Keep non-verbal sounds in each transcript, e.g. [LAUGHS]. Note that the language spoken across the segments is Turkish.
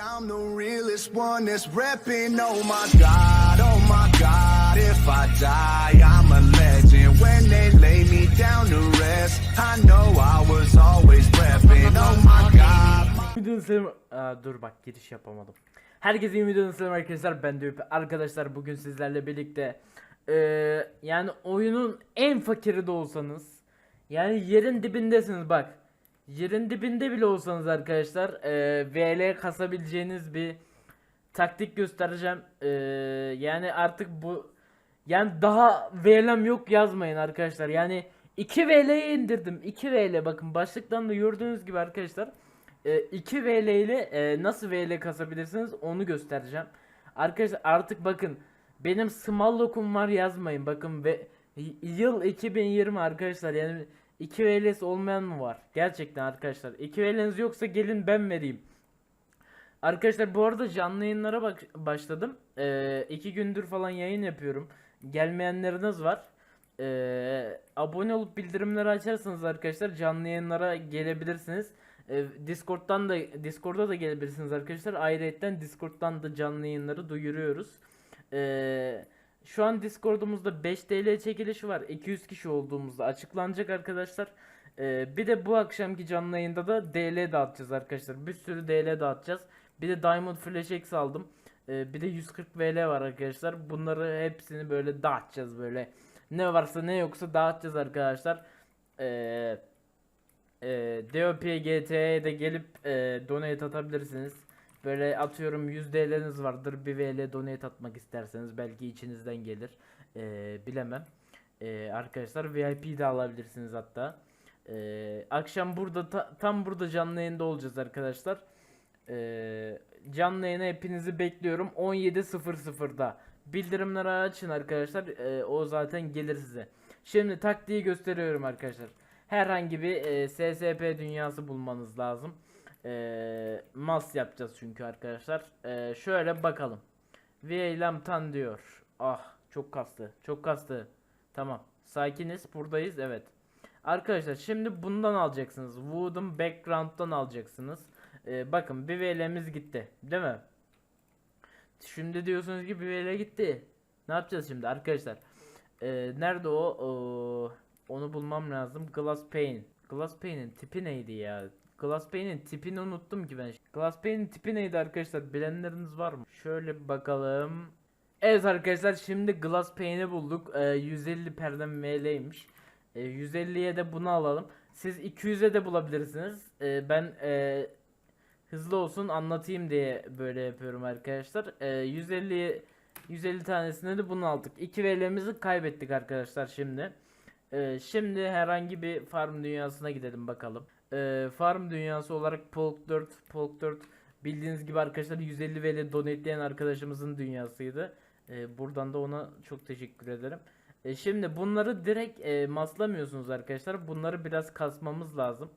I'm the realest one that's repping. Oh my god, oh my god. If I die, I'm a legend. When they lay me down to rest, I know I was always repping. Oh my god. Videonun dur bak giriş yapamadım. Herkese iyi videonun selam arkadaşlar ben de. Arkadaşlar bugün sizlerle birlikte eee, yani oyunun en fakiri de olsanız yani yerin dibindesiniz bak. Yerin dibinde bile olsanız arkadaşlar eee VL kasabileceğiniz bir taktik göstereceğim. Eee, yani artık bu yani daha VL'm yok yazmayın arkadaşlar. Yani 2 VL'yi indirdim. 2 VL bakın başlıktan da gördüğünüz gibi arkadaşlar. 2 VL ile e, nasıl VL kasabilirsiniz onu göstereceğim. Arkadaşlar artık bakın benim small lokum var yazmayın. Bakın ve yıl 2020 arkadaşlar yani 2 VL'si olmayan mı var? Gerçekten arkadaşlar. 2 VL'niz yoksa gelin ben vereyim. Arkadaşlar bu arada canlı yayınlara bak başladım. Ee, iki gündür falan yayın yapıyorum. Gelmeyenleriniz var. Ee, abone olup bildirimleri açarsanız arkadaşlar canlı yayınlara gelebilirsiniz. Ee, Discord'dan da Discord'a da gelebilirsiniz arkadaşlar. Ayrıca Discord'dan da canlı yayınları duyuruyoruz. Ee, şu an Discord'umuzda 5 TL çekilişi var. 200 kişi olduğumuzda açıklanacak arkadaşlar. Ee, bir de bu akşamki canlı yayında da DL dağıtacağız arkadaşlar. Bir sürü DL dağıtacağız. Bir de Diamond Flash X aldım. Ee, bir de 140 VL var arkadaşlar. Bunları hepsini böyle dağıtacağız böyle. Ne varsa ne yoksa dağıtacağız arkadaşlar. Ee, e, DOP GT'ye de gelip e, donate atabilirsiniz. Böyle atıyorum 100 DL'niz vardır. Bir VL donate atmak isterseniz belki içinizden gelir. Ee, bilemem. Ee, arkadaşlar VIP de alabilirsiniz hatta. Ee, akşam burada ta- tam burada canlı yayında olacağız arkadaşlar. Ee, canlı yayına hepinizi bekliyorum 17.00'da. Bildirimleri açın arkadaşlar. Ee, o zaten gelir size. Şimdi taktiği gösteriyorum arkadaşlar. Herhangi bir e, SSP dünyası bulmanız lazım. Ee, mas yapacağız çünkü arkadaşlar. Ee, şöyle bakalım. Viyelam tan diyor. Ah çok kastı. Çok kastı. Tamam. Sakiniz. Buradayız. Evet. Arkadaşlar şimdi bundan alacaksınız. Wood'un background'dan alacaksınız. Ee, bakın bir VL'miz gitti. Değil mi? Şimdi diyorsunuz ki bir VL gitti. Ne yapacağız şimdi arkadaşlar? Ee, nerede o? Oo, onu bulmam lazım. Glass pane. Glass pane'in tipi neydi ya? Glass pane'in tipini unuttum ki ben. Glass pane'in tipi neydi arkadaşlar? Bilenleriniz var mı? Şöyle bakalım. Evet arkadaşlar şimdi Glass pane'i bulduk. Ee, 150 perdem ML'ymiş. Ee, 150'ye de bunu alalım. Siz 200'e de bulabilirsiniz. Ee, ben e, hızlı olsun anlatayım diye böyle yapıyorum arkadaşlar. Ee, 150 150 tanesine de bunu aldık. 2 VL'mizi kaybettik arkadaşlar şimdi. Ee, şimdi herhangi bir farm dünyasına gidelim bakalım. Ee, farm dünyası olarak Polk 4, Polk 4 bildiğiniz gibi arkadaşlar 150 VL donetleyen arkadaşımızın dünyasıydı. Ee, buradan da ona çok teşekkür ederim. E, şimdi bunları direkt e, maslamıyorsunuz arkadaşlar. Bunları biraz kasmamız lazım.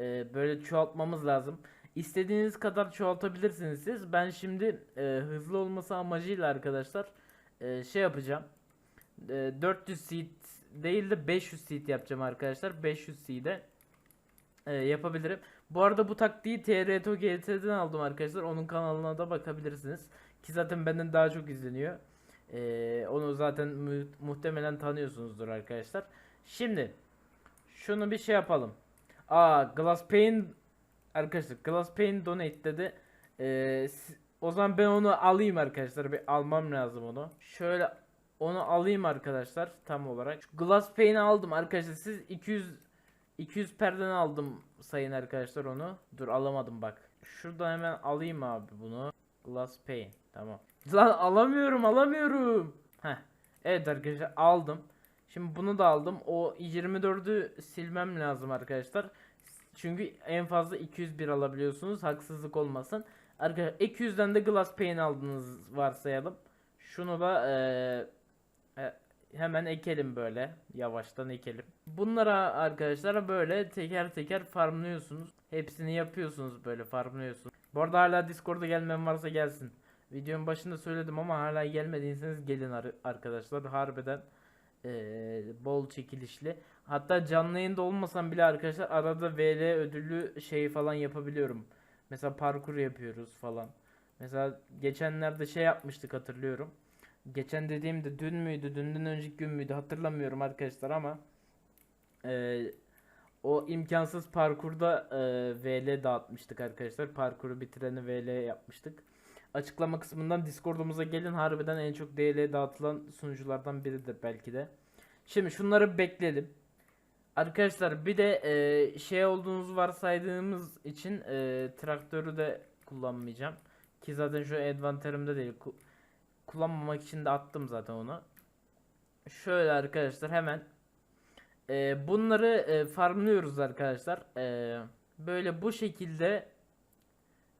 E, böyle çoğaltmamız lazım. İstediğiniz kadar çoğaltabilirsiniz siz. Ben şimdi e, hızlı olması amacıyla arkadaşlar e, şey yapacağım. E, 400 seed değil de 500 seed yapacağım arkadaşlar. 500 seed'e e, yapabilirim. Bu arada bu taktiği TRTO GT'den aldım arkadaşlar. Onun kanalına da bakabilirsiniz. Ki zaten benden daha çok izleniyor. Ee, onu zaten mu- muhtemelen tanıyorsunuzdur arkadaşlar. Şimdi şunu bir şey yapalım. Aa Glass Pane arkadaşlar Glass Pane donate dedi. Si- o zaman ben onu alayım arkadaşlar. Bir almam lazım onu. Şöyle onu alayım arkadaşlar tam olarak. Şu Glass Pane'i aldım arkadaşlar. Siz 200 200 perden aldım sayın arkadaşlar onu. Dur alamadım bak. Şuradan hemen alayım abi bunu. Glass pane. Tamam. Lan alamıyorum alamıyorum. Heh. Evet arkadaşlar aldım. Şimdi bunu da aldım. O 24'ü silmem lazım arkadaşlar. Çünkü en fazla 201 alabiliyorsunuz. Haksızlık olmasın. Arkadaşlar 200'den de glass pane aldınız varsayalım. Şunu da eee, e, hemen ekelim böyle. Yavaştan ekelim. Bunlara arkadaşlar böyle teker teker farmlıyorsunuz. Hepsini yapıyorsunuz böyle farmlıyorsunuz. Bu arada hala Discord'a gelmeyen varsa gelsin. Videonun başında söyledim ama hala gelmediyseniz gelin ar- arkadaşlar. Harbiden eee, bol çekilişli. Hatta canlı yayında olmasam bile arkadaşlar arada VL ödüllü şey falan yapabiliyorum. Mesela parkur yapıyoruz falan. Mesela geçenlerde şey yapmıştık hatırlıyorum. Geçen dediğimde dün müydü, dünden önceki gün müydü hatırlamıyorum arkadaşlar ama eee, o imkansız parkurda eee, VL dağıtmıştık arkadaşlar. Parkuru bitireni VL yapmıştık. Açıklama kısmından Discord'umuza gelin. Harbiden en çok DL dağıtılan sunuculardan biridir belki de. Şimdi şunları bekleyelim. Arkadaşlar bir de eee, şey olduğunuzu varsaydığımız için eee, traktörü de kullanmayacağım. Ki zaten şu advanterimde değil. Ku- kullanmamak için de attım zaten onu. Şöyle arkadaşlar hemen eee, bunları eee, farmlıyoruz arkadaşlar. Eee, böyle bu şekilde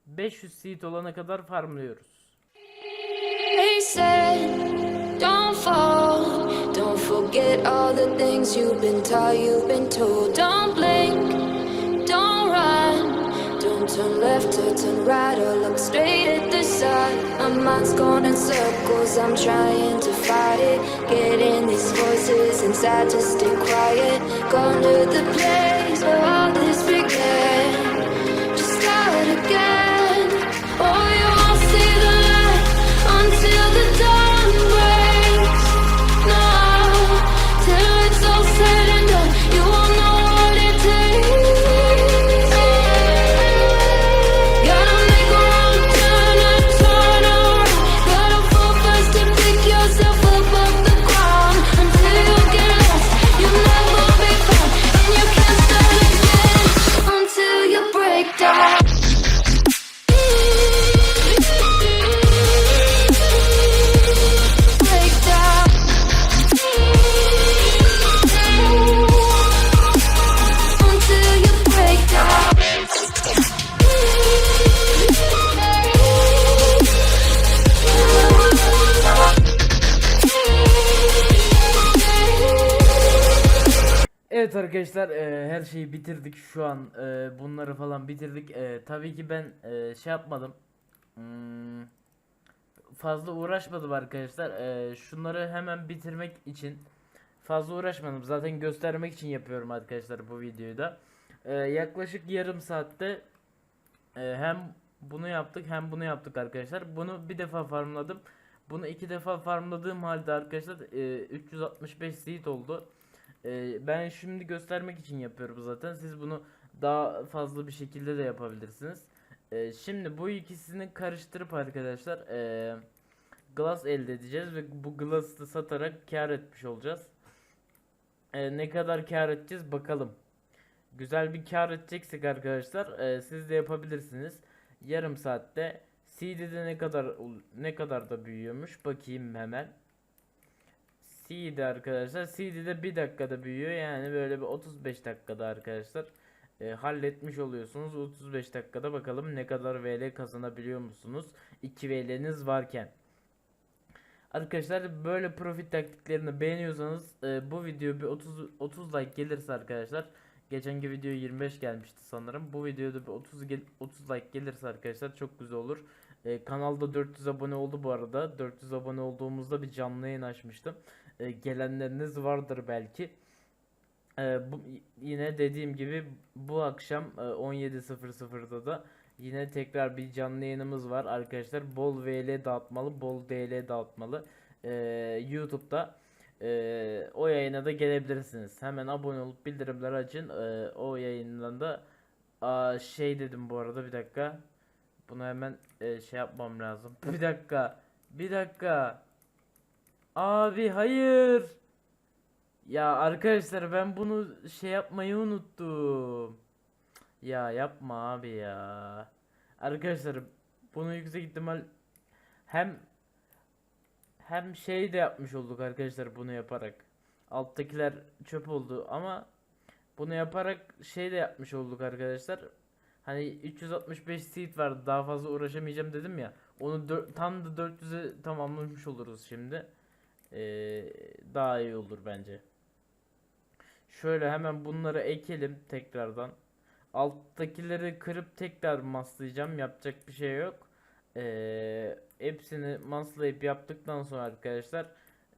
500 seed olana kadar farmlıyoruz. They said, don't fall, don't forget all the things you've been taught, you've been told. Don't blink, don't run, don't turn left or turn right or look straight. My mind's going in circles, I'm trying to fight it. Getting these voices inside to stay quiet. Gone to the place where all arkadaşlar e, her şeyi bitirdik şu an. E, bunları falan bitirdik. E, tabii ki ben e, şey yapmadım. Hmm, fazla uğraşmadım arkadaşlar. E, şunları hemen bitirmek için fazla uğraşmadım. Zaten göstermek için yapıyorum arkadaşlar bu videoyu da. E, yaklaşık yarım saatte e, hem bunu yaptık hem bunu yaptık arkadaşlar. Bunu bir defa farmladım. Bunu iki defa farmladığım halde arkadaşlar e, 365 seed oldu ee, ben şimdi göstermek için yapıyorum zaten. Siz bunu daha fazla bir şekilde de yapabilirsiniz. Ee, şimdi bu ikisini karıştırıp arkadaşlar ee, glass elde edeceğiz ve bu glass'ı satarak kar etmiş olacağız. Ee, ne kadar kar edeceğiz bakalım. Güzel bir kar edeceksek arkadaşlar ee, siz de yapabilirsiniz. Yarım saatte CD'de ne kadar ne kadar da büyüyormuş bakayım hemen. CD arkadaşlar. CD'de bir dakikada büyüyor. Yani böyle bir 35 dakikada arkadaşlar e, halletmiş oluyorsunuz. 35 dakikada bakalım ne kadar VL kazanabiliyor musunuz? 2 VL'niz varken. Arkadaşlar böyle profit taktiklerini beğeniyorsanız e, bu video bir 30 30 like gelirse arkadaşlar geçenki video 25 gelmişti sanırım. Bu videoda bir 30 gel 30 like gelirse arkadaşlar çok güzel olur. E, kanalda 400 abone oldu bu arada. 400 abone olduğumuzda bir canlı yayın açmıştım. E, gelenleriniz vardır belki. E, bu yine dediğim gibi bu akşam e, 17.00'da da yine tekrar bir canlı yayınımız var arkadaşlar. Bol VL dağıtmalı, bol DL dağıtmalı. E, YouTube'da e, o yayına da gelebilirsiniz. Hemen abone olup bildirimleri açın. E, o yayından da şey dedim bu arada bir dakika. Bunu hemen e, şey yapmam lazım. [LAUGHS] Bir dakika. Bir dakika. Abi hayır. Ya arkadaşlar ben bunu şey yapmayı unuttum. Ya yapma abi ya. Arkadaşlar bunu yüksek ihtimal hem hem şey de yapmış olduk arkadaşlar bunu yaparak. Alttakiler çöp oldu ama bunu yaparak şey de yapmış olduk arkadaşlar. Hani 365 seed vardı daha fazla uğraşamayacağım dedim ya. Onu tam da 400'e tamamlamış oluruz şimdi. Ee, daha iyi olur bence. Şöyle hemen bunları ekelim tekrardan. Alttakileri kırıp tekrar maslayacağım. Yapacak bir şey yok. Ee, hepsini maslayıp yaptıktan sonra arkadaşlar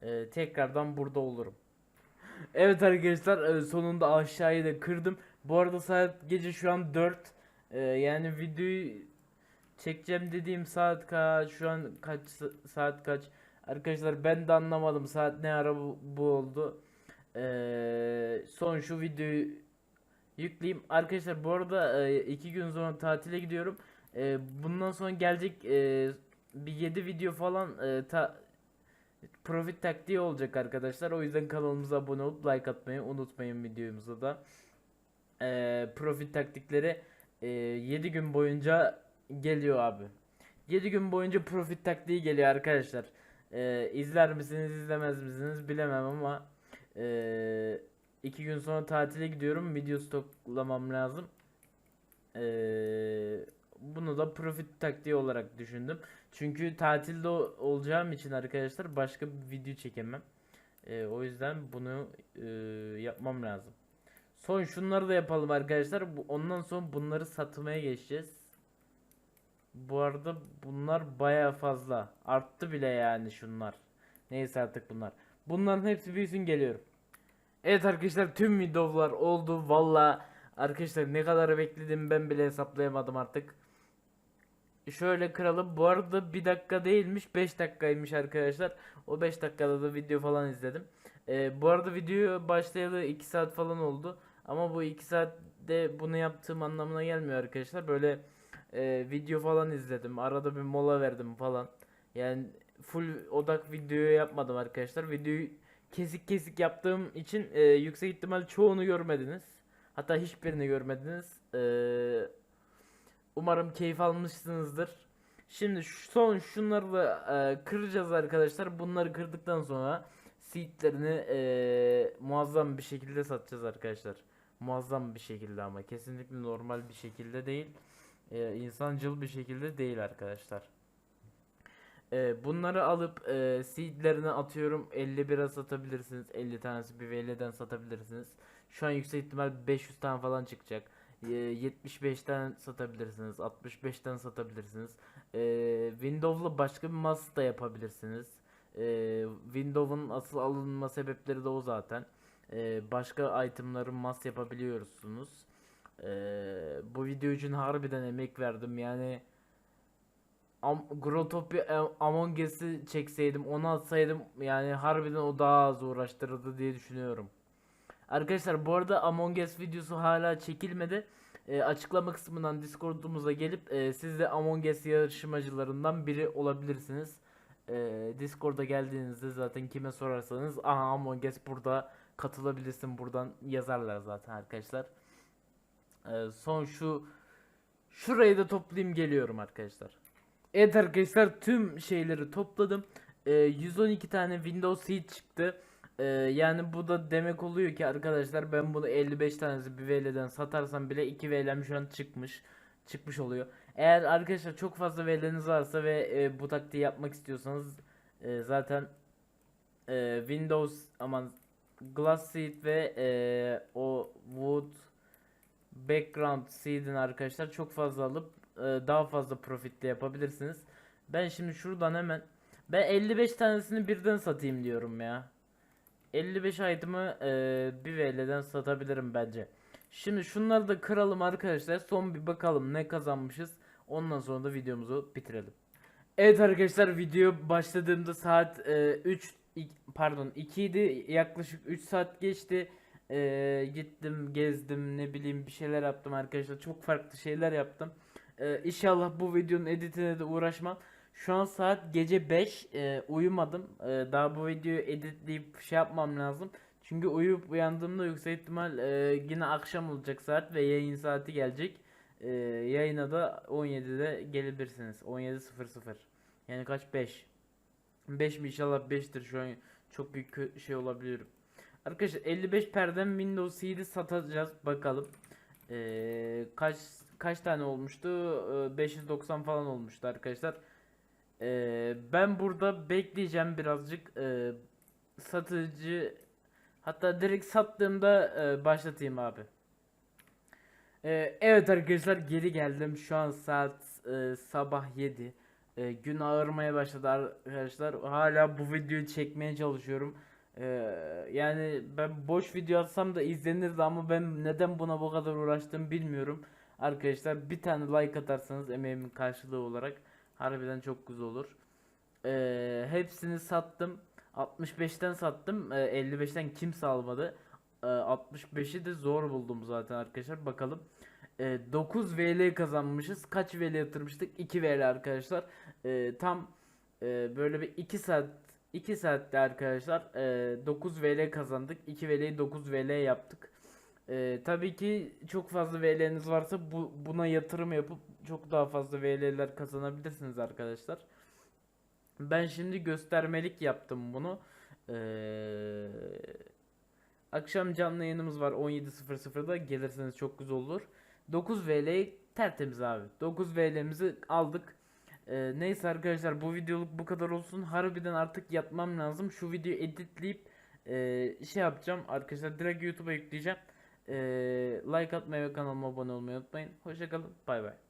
e, tekrardan burada olurum. [LAUGHS] Evet arkadaşlar e, sonunda aşağıyı da kırdım. Bu arada saat gece şu an 4. Ee, yani videoyu çekeceğim dediğim saat kaç şu an kaç sa- saat kaç arkadaşlar ben de anlamadım saat ne ara bu, bu oldu. Ee, son şu videoyu yükleyeyim. Arkadaşlar bu arada e, iki gün sonra tatile gidiyorum. Ee, bundan sonra gelecek e, bir 7 video falan e, ta, profit taktiği olacak arkadaşlar. O yüzden kanalımıza abone olup like atmayı unutmayın videomuza da. Ee, profit taktikleri e, 7 gün boyunca geliyor abi. 7 gün boyunca profit taktiği geliyor arkadaşlar. Ee, izler misiniz izlemez misiniz bilemem ama 2 gün sonra tatile gidiyorum. Video stoklamam lazım. Ee, bunu da profit taktiği olarak düşündüm. Çünkü tatilde olacağım için arkadaşlar başka bir video çekemem. Ee, o yüzden bunu e, yapmam lazım. Son şunları da yapalım arkadaşlar. Ondan sonra bunları satmaya geçeceğiz. Bu arada bunlar baya fazla. Arttı bile yani şunlar. Neyse artık bunlar. Bunların hepsi büyüsün geliyorum. Evet arkadaşlar tüm videolar oldu. Valla arkadaşlar ne kadar bekledim ben bile hesaplayamadım artık. Şöyle kıralım. Bu arada bir dakika değilmiş 5 dakikaymış arkadaşlar. O 5 dakikada da video falan izledim. Ee, bu arada video başlayalı 2 saat falan oldu. Ama bu 2 saatte bunu yaptığım anlamına gelmiyor arkadaşlar. Böyle e, video falan izledim. Arada bir mola verdim falan. Yani full odak videoyu yapmadım arkadaşlar. Videoyu kesik kesik yaptığım için e, yüksek ihtimal çoğunu görmediniz. Hatta hiçbirini görmediniz. Eee Umarım keyif almışsınızdır. Şimdi son şunları da e, kıracağız arkadaşlar. Bunları kırdıktan sonra seedlerini e, muazzam bir şekilde satacağız arkadaşlar. Muazzam bir şekilde ama kesinlikle normal bir şekilde değil. E, insancıl bir şekilde değil arkadaşlar. E, bunları alıp e, seedlerini atıyorum 51'e satabilirsiniz. 50 tanesi bir VL'den satabilirsiniz. Şu an yüksek ihtimal 500 tane falan çıkacak. E, 75'ten satabilirsiniz. 65'ten satabilirsiniz. E, Windows'la başka bir mas da yapabilirsiniz. E, Windows'un asıl alınma sebepleri de o zaten. E, başka itemları mas yapabiliyorsunuz. E, bu video için harbiden emek verdim yani. Am Grotopia Am- Among Us'ı çekseydim onu atsaydım yani harbiden o daha az uğraştırırdı diye düşünüyorum. Arkadaşlar bu arada Among Us videosu hala çekilmedi. Ee, açıklama kısmından Discord'umuza gelip e, siz de Among Us yarışmacılarından biri olabilirsiniz. Ee, Discord'a geldiğinizde zaten kime sorarsanız aha Among Us burada katılabilirsin buradan yazarlar zaten arkadaşlar. Ee, son şu şurayı da toplayayım geliyorum arkadaşlar. Evet arkadaşlar tüm şeyleri topladım. Ee, 112 tane Windows Seed çıktı. Ee, yani bu da demek oluyor ki arkadaşlar ben bunu 55 tanesi bir VL'den satarsam bile 2 VL'm şu an çıkmış. Çıkmış oluyor. Eğer arkadaşlar çok fazla VL'niz varsa ve e, bu taktiği yapmak istiyorsanız e, zaten e, Windows aman Glass Seed ve e, o Wood Background Seed'in arkadaşlar çok fazla alıp e, daha fazla profitle yapabilirsiniz. Ben şimdi şuradan hemen ben 55 tanesini birden satayım diyorum ya. 55 item'ı e, bir VL'den satabilirim bence. Şimdi şunları da kıralım arkadaşlar. Son bir bakalım ne kazanmışız. Ondan sonra da videomuzu bitirelim. Evet arkadaşlar video başladığımda saat e, 3 ik- pardon 2 idi. Yaklaşık 3 saat geçti. E, gittim gezdim ne bileyim bir şeyler yaptım arkadaşlar. Çok farklı şeyler yaptım. E, inşallah bu videonun editine de uğraşmam. Şu an saat gece 5. e, uyumadım. E, daha bu videoyu editleyip şey yapmam lazım. Çünkü uyuyup uyandığımda yüksek ihtimal e, yine akşam olacak saat ve yayın saati gelecek. E, yayına da 17'de gelebilirsiniz. 17.00. Yani kaç 5. 5 mi inşallah 5'tir şu an çok büyük şey olabiliyorum. Arkadaşlar 55 perdem Windows 7 satacağız bakalım. E, kaç kaç tane olmuştu? E, 590 falan olmuştu arkadaşlar. Ee, ben burada bekleyeceğim birazcık ee, satıcı hatta direkt sattığımda ee, başlatayım abi. Ee, evet arkadaşlar geri geldim şu an saat ee, sabah 7 Ee, gün ağırmaya başladı arkadaşlar hala bu videoyu çekmeye çalışıyorum Ee, yani ben boş video atsam da izlenirdi ama ben neden buna bu kadar uğraştım bilmiyorum Arkadaşlar bir tane like atarsanız emeğimin karşılığı olarak harbiden çok güzel olur. Ee, hepsini sattım. 65'ten sattım. Ee, 55'ten kimse almadı. Ee, 65'i de zor buldum zaten arkadaşlar. Bakalım. Ee, 9 VL kazanmışız. Kaç VL yatırmıştık? 2 VL arkadaşlar. Ee, tam e, böyle bir 2 saat 2 saatte arkadaşlar e, 9 VL kazandık. 2 VL'yi 9 VL yaptık. Ee, tabii ki çok fazla VL'niz varsa bu buna yatırım yapıp çok daha fazla VL'ler kazanabilirsiniz arkadaşlar. Ben şimdi göstermelik yaptım bunu. Ee, akşam canlı yayınımız var 17.00'da gelirseniz çok güzel olur. 9 VL tertemiz abi. 9 VL'mizi aldık. Ee, neyse arkadaşlar bu videoluk bu kadar olsun. Harbiden artık yatmam lazım. Şu videoyu editleyip e, şey yapacağım arkadaşlar direkt YouTube'a yükleyeceğim. Ee, like atmayı ve kanalıma abone olmayı unutmayın. Hoşçakalın. Bay bay.